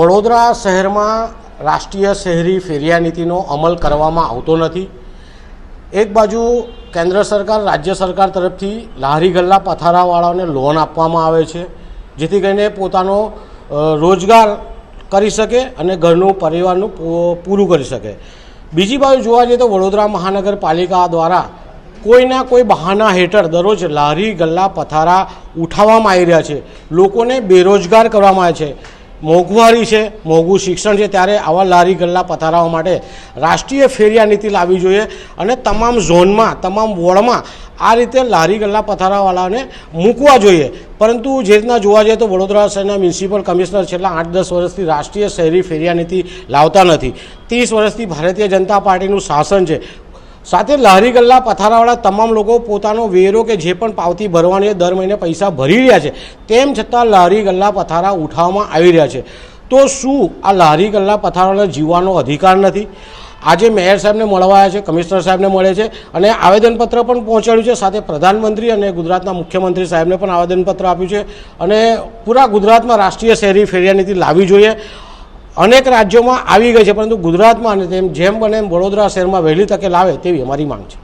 વડોદરા શહેરમાં રાષ્ટ્રીય શહેરી ફેરિયા નીતિનો અમલ કરવામાં આવતો નથી. એક બાજુ કેન્દ્ર સરકાર, રાજ્ય સરકાર તરફથી લારી ગલ્લા પથારાવાળાઓને લોન આપવામાં આવે છે, જેથી કરીને પોતાનો રોજગાર કરી શકે અને ઘરનું, પરિવારનું પૂરું કરી શકે. બીજી બાજુ જોવા જઈએ તો વડોદરા મહાનગરપાલિકા દ્વારા કોઈના કોઈ બહાના હેઠળ દરરોજ લારી ગલ્લા પથારા ઉઠાવવામાં આવી રહ્યા છે. લોકોને બેરોજગાર કરવામાં આવે છે. મોંઘવારી છે, મોંઘું શિક્ષણ છે, ત્યારે આવા લારી ગલ્લા પથારાઓ માટે રાષ્ટ્રીય ફેરિયા નીતિ લાવવી જોઈએ અને તમામ ઝોનમાં, તમામ વોર્ડમાં આ રીતે લારી ગલ્લા પથારાવાળાને મૂકવા જોઈએ. પરંતુ જે રીતના જોવા જઈએ તો વડોદરા શહેરના મ્યુનિસિપલ કમિશનર છેલ્લા આઠ દસ વર્ષથી રાષ્ટ્રીય શહેરી ફેરિયા નીતિ લાવતા નથી. ત્રીસ વર્ષથી ભારતીય જનતા પાર્ટીનું શાસન છે. સાથે લહેરી ગલ્લા પથારાવાળા તમામ લોકો પોતાનો વેરો કે જે પણ પાવતી ભરવાની દર મહિને પૈસા ભરી રહ્યા છે, તેમ છતાં લહેરી ગલ્લા પથારા ઉઠાવવામાં આવી રહ્યા છે. તો શું આ લહેરી ગલ્લા પથારાવાળા જીવવાનો અધિકાર નથી? આજે મેયર સાહેબને મળવા આવ્યા છે, કમિશનર સાહેબને મળે છે અને આવેદનપત્ર પણ પહોંચાડ્યું છે. સાથે પ્રધાનમંત્રી અને ગુજરાતના મુખ્યમંત્રી સાહેબને પણ આવેદનપત્ર આપ્યું છે અને પૂરા ગુજરાતમાં રાષ્ટ્રીય શહેરી ફેરિયા નીતિ લાવવી જોઈએ. અનેક રાજ્યોમાં આવી ગઈ છે, પરંતુ ગુજરાતમાં અને તેમ જેમ બને એમ વડોદરા શહેરમાં વહેલી તકે લાવે તેવી અમારી માંગ છે.